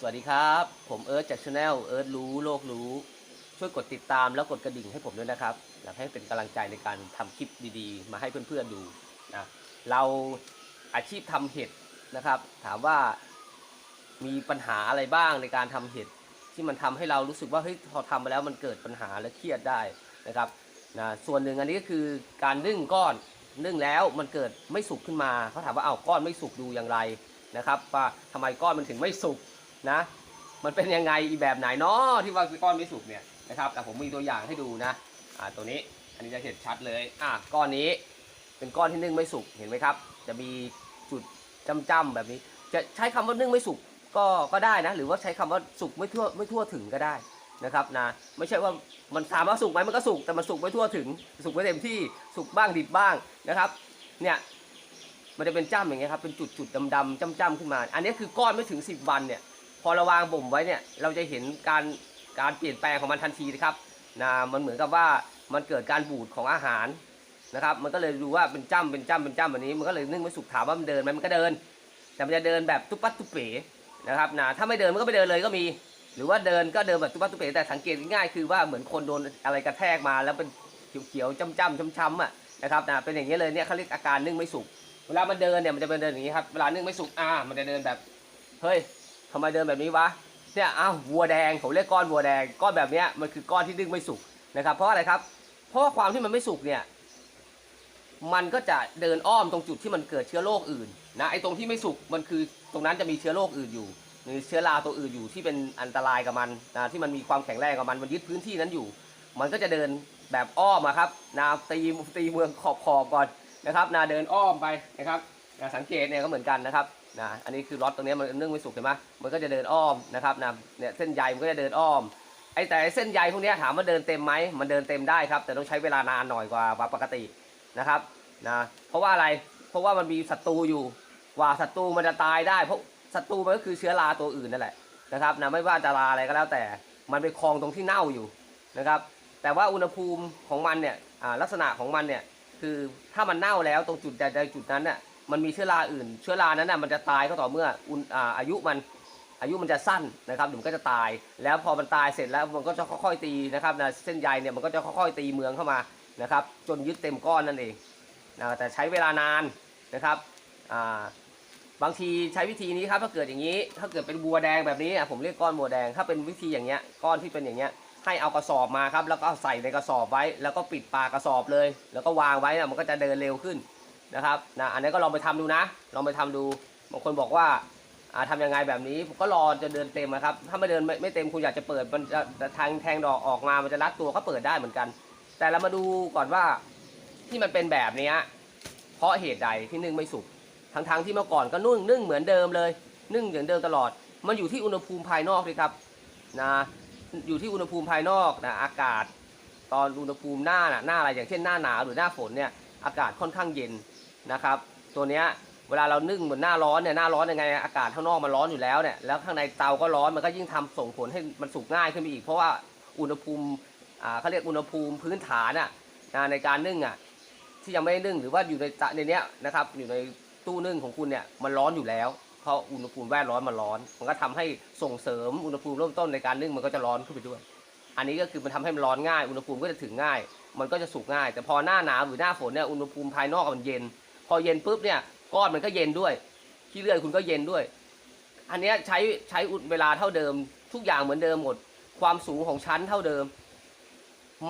สวัสดีครับ ผมเอิร์ธจากช anel เอิร์ธรู้โลกรู้ ช่วยกดติดตามแล้วกดกระดิ่งให้ผมด้วยนะครับ อยากให้เป็นกำลังใจในการทำคลิปดีๆ มาให้เพื่อนๆดูนะเราอาชีพทำเห็ดนะครับ ถามว่ามีปัญหาอะไรบ้างในการทำเห็ดที่มันทำให้เรารู้สึกว่าเฮ้ยพอทำไปแล้วมันเกิดปัญหาและเครียดได้นะครับนะส่วนหนึ่งอันนี้ก็คือการนึ่งก้อนนึ่งแล้วมันเกิดไม่สุกขึ้นมาเขาถามว่าเอาก้อนไม่สุกดูอย่างไรนะครับว่าทำไมก้อนมันถึงไม่สุก นะ มันเป็นยังไงอีแบบไหนเนาะที่ว่าก้อนไม่สุกเนี่ยนะครับแต่ผมมีตัวอย่างให้ดูนะอ่าตัวนี้อันนี้จะเห็นชัดเลยอะก้อนนี้เป็นก้อนที่นึ่งไม่สุกเห็นไหมครับ จะมีจุดจ้ำๆแบบนี้ จะใช้คำว่านึ่งไม่สุกก็ก็ได้นะ หรือว่าใช้คำว่าสุกไม่ทั่วไม่ทั่วถึงก็ได้นะครับนะไม่ใช่ว่ามันถามว่าสุกไหมมันก็สุกแต่มันสุกไม่ทั่วถึงสุกไม่เต็มที่สุกบ้างดิบบ้างนะครับเนี่ยมันจะเป็นจ้ำอย่างเงี้ยครับเป็นจุดจุดๆดำๆจ้ำๆขึ้นมา อันนี้คือก้อนไม่ถึง 10 วันเนี่ย พอเราวางบ่มไว้เนี่ยเราจะเห็นการการเปลี่ยนแปลงของมันทันทีนะครับนะมันเหมือนกับว่ามันเกิดการบูดของอาหารนะครับ มันก็เลยดูว่าเป็นจ้ำเป็นจ้ำเป็นจ้ำแบบนี้ มันก็เลยนึ่งไม่สุกถามว่ามันเดินไหมมันก็เดิน แต่มันจะเดินแบบตุ๊บปัดตุ๊เป๋นะครับนะถ้าไม่เดินมันก็ไม่เดินเลยก็มี หรือว่าเดินก็เดินแบบตุ๊บปัดตุ๊เป๋แต่สังเกตง่ายคือว่าเหมือนคนโดนอะไรกระแทกมา แล้วเป็นเขียวๆจ้ำๆช้ำๆอะนะครับนะเป็นอย่างนี้เลยเนี่ยเขาเรียกอาการนึ่งไม่สุกเวลามันเดินเนี่ยมันจะเป็นเดินอย่างนี้ครับเวลานึ่งไม่สุกอ่ามันจะเดินแบบเฮ้ย ทำไมเดินแบบนี้วะเนี่ยอ้าววัวแดงผมเรียกก้อนวัวแดงก้อนแบบเนี้ยมันคือก้อนที่ดึงไม่สุกนะครับ เพราะอะไรครับ เพราะความที่มันไม่สุกเนี่ยมันก็จะเดินอ้อมตรงจุดที่มันเกิดเชื้อโรคอื่นนะไอ้ตรงที่ไม่สุกมันคือตรงนั้นจะมีเชื้อโรคอื่นอยู่มีเชื้อราตัวอื่นอยู่ที่เป็นอันตรายกับมันนะที่มันมีความแข็งแรงกับมันมันยึดพื้นที่นั้นอยู่ มันก็จะเดินแบบอ้อมครับนะตีตีเมืองขอบขอบก่อนนะครับนะเดินอ้อมไปนะครับนะสังเกตเนี่ยก็เหมือนกันนะครับนะอันนี้คือล็อตตรงนี้มันนึ่งไม่สุกเห็นไหมมันก็จะเดินอ้อมนะครับนะเนี่ยเส้นใยมันก็จะเดินอ้อมไอ้แต่ไอเส้นใยพวกนี้ถามว่าเดินเต็มไหมมันเดินเต็มได้ครับ แต่ต้องใช้เวลานานหน่อยกว่าปกตินะครับนะเพราะว่าอะไรเพราะว่ามันมีศัตรูอยู่กว่าศัตรูมันจะตายได้เพราะศัตรูมันก็คือเชื้อราตัวอื่นนั่นแหละนะครับนะไม่ว่าจะราอะไรก็แล้วแต่มันไปคลองตรงที่เน่าอยู่นะครับแต่ว่าอุณหภูมิของมันเนี่ยลักษณะของมันเนี่ยคือถ้ามันเน่าแล้วตรงจุดใดจุดนั้นเนี่ย มันมีเชื้อราอื่น เชื้อรานั้นน่ะมันจะตายก็ต่อเมื่ออุณอาอายุมันอายุมันจะสั้นนะครับเดี๋ยวมันก็จะตาย แล้วพอมันตายเสร็จแล้วมันก็จะค่อยๆตีนะครับนะเส้นใยเนี่ยมันก็จะค่อยๆตีเมืองเข้ามานะครับ จนยึดเต็มก้อนนั่นเองนะแต่ใช้เวลานานนะครับอ่าบางทีใช้วิธีนี้ครับถ้าเกิดอย่างนี้ ถ้าเกิดเป็นบัวแดงแบบนี้ผมเรียกก้อนบัวแดงถ้าเป็นวิธีอย่างเงี้ยก้อนที่เป็นอย่างเงี้ยให้เอากระสอบมาครับแล้วก็ใส่ในกระสอบไว้ แล้วก็ปิดปากกระสอบเลย แล้วก็วางไว้นะมันก็จะเดินเร็วขึ้น นะครับนะอันนี้ก็ลองไปทำดูนะ ลองไปทำดูบางคนบอกว่าทำยังไงแบบนี้ผมก็รอจะเดินเต็มนะครับ ถ้าไม่เดินไม่ไม่เต็มคุณอยากจะเปิดมันจะจะทางแทงดอกออกมามันจะรัดตัวก็เปิดได้เหมือนกัน แต่เรามาดูก่อนว่าที่มันเป็นแบบนี้เพราะเหตุใดที่นึ่งไม่สุกทั้งๆที่เมื่อก่อนก็นุ่งนึ่งเหมือนเดิมเลย นึ่งเหมือนเดิมตลอด มันอยู่ที่อุณหภูมิภายนอกเลยครับนะอยู่ที่อุณหภูมิภายนอกนะอากาศ ตอนอุณหภูมิหน้าน่ะหน้าอะไรอย่างเช่นหน้าหนาวหรือหน้าฝนเนี่ยอากาศค่อนข้างเย็น นะครับ ตัวเนี้ยเวลาเรานึ่งเหมือนหน้าร้อนเนี่ยหน้าร้อนยังไงอากาศข้างนอกมันร้อนอยู่แล้วเนี่ยแล้วข้างในเตาก็ร้อนมันก็ยิ่งทำส่งผลให้มันสุกง่ายขึ้นไปอีก เพราะว่าอุณหภูมิอ่าเขาเรียกอุณหภูมิพื้นฐานอะในการนึ่งอะที่ยังไม่ได้นึ่งหรือว่าอยู่ในในเนี้ยนะครับอยู่ในตู้นึ่งของคุณเนี่ยมันร้อนอยู่แล้ว เพราะอุณหภูมิแวดล้อมมันร้อน มันก็ทำให้ส่งเสริมอุณหภูมิเริ่มต้นในการนึ่งมันก็จะร้อนขึ้นไปด้วย อันนี้ก็คือมันทำให้มันร้อนง่าย อุณหภูมิก็จะถึงง่าย มันก็จะสุกง่าย แต่พอหน้าหนาวหรือหน้าฝนเนี่ยอุณหภูมิภายนอกมันเย็น พอเย็นปุ๊บเนี่ยก้อนมันก็เย็นด้วยขี้เลื่อยคุณก็เย็นด้วย อันนี้ใช้ใช้อุดเวลาเท่าเดิม ทุกอย่างเหมือนเดิมหมด ความสูงของชั้นเท่าเดิม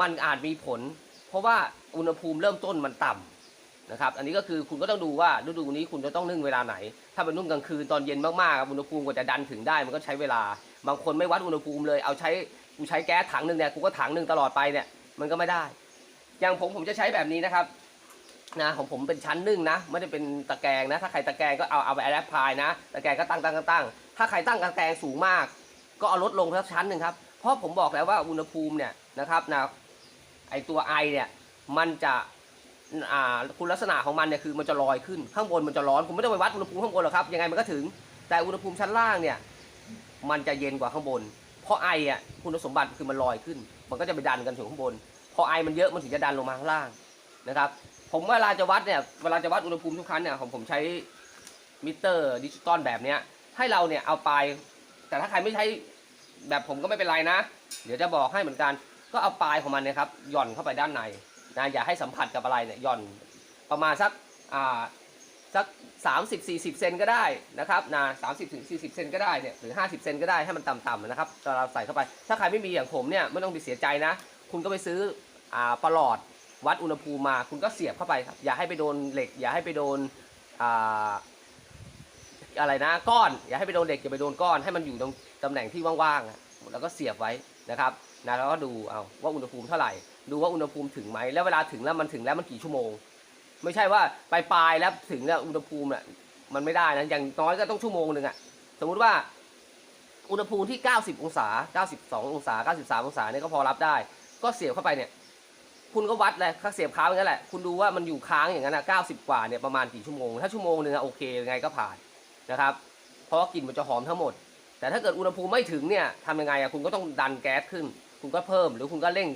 มันอาจมีผล เพราะว่าอุณหภูมิเริ่มต้นมันต่ำนะครับ อันนี้ก็คือคุณก็ต้องดูว่าฤดูนี้คุณจะต้องนึ่งเวลาไหน ถ้าเป็นนุ่งกลางคืนตอนเย็นมากๆอุณหภูมิกว่าจะดันถึงได้มันก็ใช้เวลา บางคนไม่วัดอุณหภูมิเลยเอาใช้กูใช้แก๊สถังหนึ่งเนี่ยกูก็ถังหนึ่งตลอดไปเนี่ยมันก็ไม่ได้ อย่างผมผมจะใช้แบบนี้นะครับ นะของผมเป็นชั้นนึ่งนะ ไม่ได้เป็นตะแกรงนะ ถ้าใครตะแกรงก็เอาเอาไปแอดพายนะ ตะแกรงก็ตั้งตั้งตั้งถ้าใครตั้งตะแกรงสูงมาก ก็เอาลดลงสักชั้นหนึ่งครับ เพราะผมบอกแล้วว่าอุณหภูมิเนี่ยนะครับนะไอตัวไอเนี่ยมันจะอ่าคุณลักษณะของมันเนี่ยคือมันจะลอยขึ้นข้างบนมันจะร้อนคุณไม่ต้องไปวัดอุณหภูมิข้างบนหรอกครับยังไงมันก็ถึง แต่อุณหภูมิชั้นล่างเนี่ยมันจะเย็นกว่าข้างบน เพราะไออะคุณสมบัติคือมันลอยขึ้น มันก็จะไปดันกันถึงข้างบนพอไอมันเยอะมันถึงจะดันลงมาข้างล่างนะครับ ผมเวลาจะวัดเนี่ยเวลาจะวัดอุณหภูมิทุกครั้งเนี่ยผมผมใช้มิเตอร์ดิจิตอลแบบเนี้ย ให้เราเนี่ยเอาปลายแต่ถ้าใครไม่ใช้แบบผมก็ไม่เป็นไรนะ เดี๋ยวจะบอกให้เหมือนกัน ก็เอาปลายของมันเนี่ยครับ หย่อนเข้าไปด้านในนะอย่าให้สัมผัสกับอะไรเนี่ยหย่อนประมาณสักอ่าสัก30 40 เซนก็ได้นะครับนะ30ถึง40 เซนก็ได้เนี่ยหรือ 50 เซนก็ได้ให้มันต่ำๆนะครับตอนเราใส่เข้าไป ถ้าใครไม่มีอย่างผมเนี่ยไม่ต้องไปเสียใจนะ คุณก็ไปซื้ออ่าปลอด วัดอุณหภูมิมาคุณก็เสียบเข้าไปครับ อย่าให้ไปโดนเหล็ก อย่าให้ไปโดนอะไรนะก้อน อย่าให้ไปโดนเหล็กอย่าไปโดนก้อนให้มันอยู่ตรงตำแหน่งที่ว่างๆแล้วก็เสียบไว้นะครับนะแล้วก็ดูเอาว่าอุณหภูมิเท่าไหร่ ดูว่าอุณหภูมิถึงไหมแล้วเวลาถึงแล้วมันถึงแล้วมันกี่ชั่วโมง ไม่ใช่ว่าไปปลายแล้วถึงแล้วอุณหภูมิน่ะมันไม่ได้นะอย่างน้อยก็ต้องชั่วโมงหนึ่งอะสมมุติว่าอุณหภูมิที่ 90 องศา 92 องศา 93 องศาเนี่ยก็พอรับได้ ก็เสียบเข้าไปเนี่ย คุณก็วัดเลยถ้าเสียบค้างอย่างนั้นแหละ คุณดูว่ามันอยู่ค้างอย่างนั้นนะ90กว่าเนี่ยประมาณกี่ชั่วโมง ถ้าชั่วโมงหนึงอะโอเคยังไงก็ผ่านนะครับ เพราะว่ากลิ่นมันจะหอมทั้งหมด แต่ถ้าเกิดอุณหภูมิไม่ถึงเนี่ยทำยังไงอะคุณก็ต้องดันแก๊สขึ้น คุณก็เพิ่มหรือคุณก็เร่ง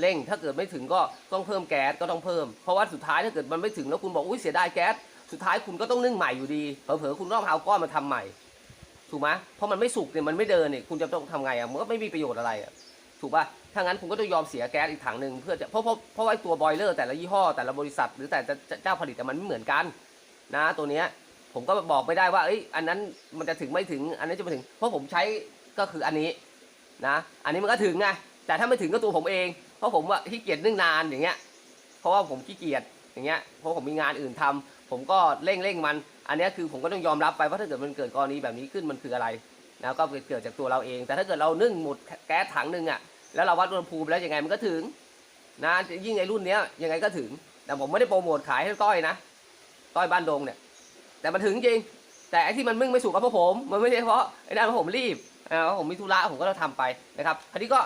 เร่ง ถ้าเกิดไม่ถึงก็ต้องเพิ่มแก๊สก็ต้องเพิ่ม เพราะว่าสุดท้ายถ้าเกิดมันไม่ถึงแล้วคุณบอกอุ้ยเสียดายแก๊ส สุดท้ายคุณก็ต้องนึ่งใหม่อยู่ดี เผลอๆคุณต้องเอาก้อนมาทำใหม่ ถูกไหมเพราะมันไม่สุกเนี่ยมันไม่เดินเนี่ยคุณจะต้องทำไงอะ มันก็ไม่มีประโยชน์อะไรอะ ถูกป่ะ ถ้างั้นคุณก็ต้องยอมเสียแก๊สอีกถังหนึ่งเพื่อจะเพราะเพราะเพราะว่าไอ้ตัวบอยเลอร์แต่ละยี่ห้อแต่ละบริษัท หรือแต่เจ้าผลิตอะมันไม่เหมือนกัน นะตัวเนี้ยผมก็บอกไม่ได้ว่าเอ้ยอันนั้นมันจะถึงไม่ถึงอันนี้จะไม่ถึง เพราะผมใช้ก็คืออันนี้นะอันนี้มันก็ถึงไงแต่ถ้าไม่ถึงก็ตัวผมเอง เพราะผมว่าขี้เกียจนึ่งนานอย่างเงี้ยเพราะว่าผมขี้เกียจอย่างเงี้ยเพราะผมมีงานอื่นทำผมก็เร่งเร่งมัน อันนี้คือผมก็ต้องยอมรับไปว่าถ้าเกิดมันเกิดกรณีแบบนี้ขึ้นมันคืออะไร นะก็เกิดจากตัวเราเอง แต่ถ้าเกิดเรานึ่งหมดแก๊สถังหนึ่งอะแล้วเราวัดอุณหภูมิแล้วยังไงมันก็ถึงนะยิ่งไอ้รุ่นเนี้ยยังไงก็ถึง แต่ผมไม่ได้โปรโมทขายให้ต้อยนะต้อยบ้านดงเนี่ย แต่มันถึงจริง แต่ไอ้ที่มันมึงไม่สุกก็เพราะผม มันไม่ใช่เพราะไอ้นั่นเพราะผมรีบอ่าเพราะผมมีธุระผมก็ต้องทำไปนะครับทีนี้ก็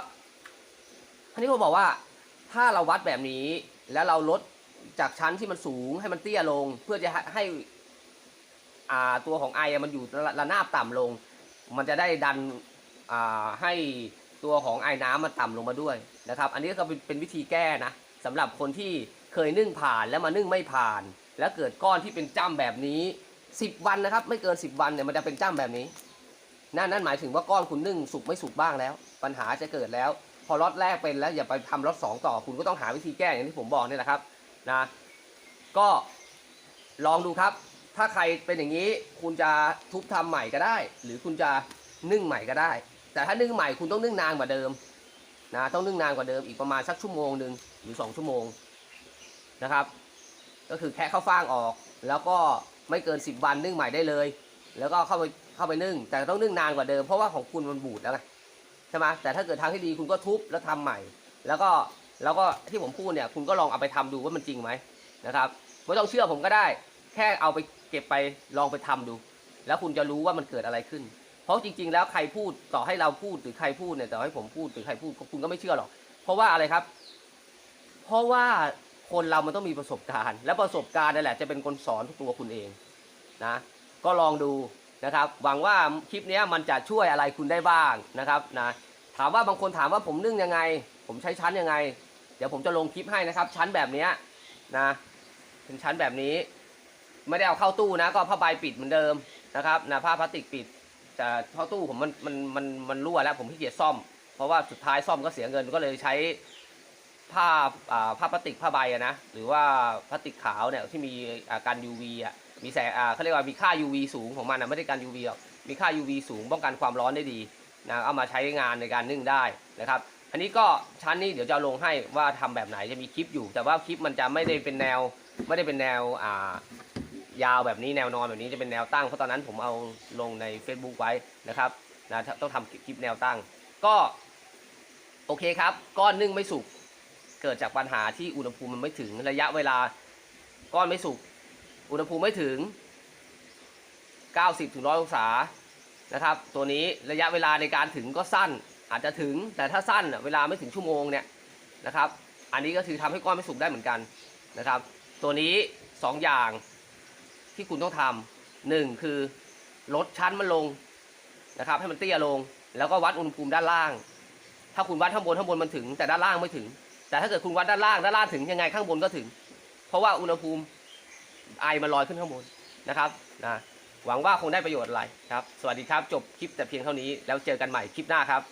ทีนี้ผมบอกว่าถ้าเราวัดแบบนี้แล้วเราลดจากชั้นที่มันสูงให้มันเตี้ยลง เพื่อจะให้อ่าตัวของไอมันอยู่ระระนาบต่ำลง มันจะได้ดันให้ตัวของไอ้น้ำมันต่ำลงมาด้วยนะครับ อันนี้ก็เป็นเป็นวิธีแก้นะสำหรับคนที่เคยนึ่งผ่านแล้วมานึ่งไม่ผ่าน แล้วเกิดก้อนที่เป็นจ้ำแบบนี้ 10 วันนะครับ ไม่เกิน 10 วันเนี่ยมันจะเป็นจ้ำแบบนี้นั่นนั่นหมายถึงว่าก้อนคุณนึ่งสุกไม่สุกบ้างแล้ว ปัญหาจะเกิดแล้ว พอล็อตแรกเป็นแล้วอย่าไปทำล็อตสองต่อคุณก็ต้องหาวิธีแก้อย่างที่ผมบอกนี่แหละครับนะก็ลองดูครับ ถ้าใครเป็นอย่างนี้คุณจะทุบทำใหม่ก็ได้ หรือคุณจะนึ่งใหม่ก็ได้ แต่ถ้านึ่งใหม่คุณต้องนึ่งนานกว่าเดิมนะต้องนึ่งนานกว่าเดิมอีกประมาณสักชั่วโมงหนึ่งหรือสองชั่วโมงนะครับ ก็คือแค่ข้าวฟ่างออก แล้วก็ไม่เกิน 10 วันนึ่งใหม่ได้เลย แล้วก็เข้าไปเข้าไปนึ่ง แต่ต้องนึ่งนานกว่าเดิมเพราะว่าของคุณมันบูดแล้วไงใช่ไหมแต่ถ้าเกิดทางที่ดีคุณก็ทุบแล้วทำใหม่ แล้วก็แล้วก็ที่ผมพูดเนี่ยคุณก็ลองเอาไปทำดูว่ามันจริงไหมนะครับไม่ต้องเชื่อผมก็ได้ แค่เอาไปเก็บไปลองไปทำดู แล้วคุณจะรู้ว่ามันเกิดอะไรขึ้น เพราะจริง ๆ แล้วใครพูดต่อให้เราพูดหรือใครพูดเนี่ยต่อให้ผมพูดหรือใครพูดคุณก็ไม่เชื่อหรอก เพราะว่าอะไรครับ เพราะว่าคนเรามันต้องมีประสบการณ์ และประสบการณ์นั่นแหละจะเป็นคนสอนตัวคุณเองนะก็ลองดูนะครับ หวังว่าคลิปนี้มันจะช่วยอะไรคุณได้บ้างนะครับนะถามว่าบางคนถามว่าผมนึ่งยังไง ผมใช้ชั้นยังไง เดี๋ยวผมจะลงคลิปให้นะครับ ชั้นแบบนี้นะเป็นชั้นแบบนี้ ไม่ได้เอาเข้าตู้นะ ก็ผ้าใบปิดเหมือนเดิมนะครับนะผ้าพลาสติกปิดแต่เข้าตู้ผมมันมันมันมันรั่วแล้วผมขี้เกียจซ่อม เพราะว่าสุดท้ายซ่อมก็เสียเงินก็เลยใช้ผ้าอ่าผ้าพลาสติกผ้าใบอะนะหรือว่าพลาสติกขาวเนี่ยที่มีอ่ากัน UV อะมีแสงอ่าเขาเรียกว่ามีค่า UV สูงของมันนะไม่ได้กัน UV หรอกมีค่า UV สูงป้องกันความร้อนได้ดีนะเอามาใช้งานในการนึ่งได้นะครับ อันนี้ก็ชั้นนี้เดี๋ยวจะลงให้ว่าทำแบบไหนจะมีคลิปอยู่ แต่ว่าคลิปมันจะไม่ได้เป็นแนวไม่ได้เป็นแนวอ่า ยาวแบบนี้แนวนอนแบบนี้จะเป็นแนวตั้งเพราะตอนนั้นผมเอาลงใน Facebook ไว้นะครับนะต้องทำคลิปแนวตั้ง ก็โอเคครับ ก้อนนึ่งไม่สุกเกิดจากปัญหาที่อุณหภูมิมันไม่ถึงระยะเวลาก้อนไม่สุกอุณหภูมิไม่ถึง 90ถึง100องศานะครับ ตัวนี้ระยะเวลาในการถึงก็สั้นอาจจะถึงแต่ถ้าสั้นเวลาไม่ถึงชั่วโมงเนี่ยนะครับ อันนี้ก็คือทำให้ก้อนไม่สุกได้เหมือนกันนะครับ ตัวนี้ 2 อย่าง ที่คุณต้องทำหนึ่งคือลดชั้นมันลงนะครับ ให้มันเตี้ยลง แล้วก็วัดอุณหภูมิด้านล่าง ถ้าคุณวัดข้างบนข้างบนมันถึง แต่ด้านล่างไม่ถึง แต่ถ้าเกิดคุณวัดด้านล่างด้านล่างถึงยังไงข้างบนก็ถึง เพราะว่าอุณหภูมิไอมันลอยขึ้นข้างบนนะครับนะหวังว่าคงได้ประโยชน์อะไรครับ สวัสดีครับ จบคลิปแต่เพียงเท่านี้ แล้วเจอกันใหม่คลิปหน้าครับ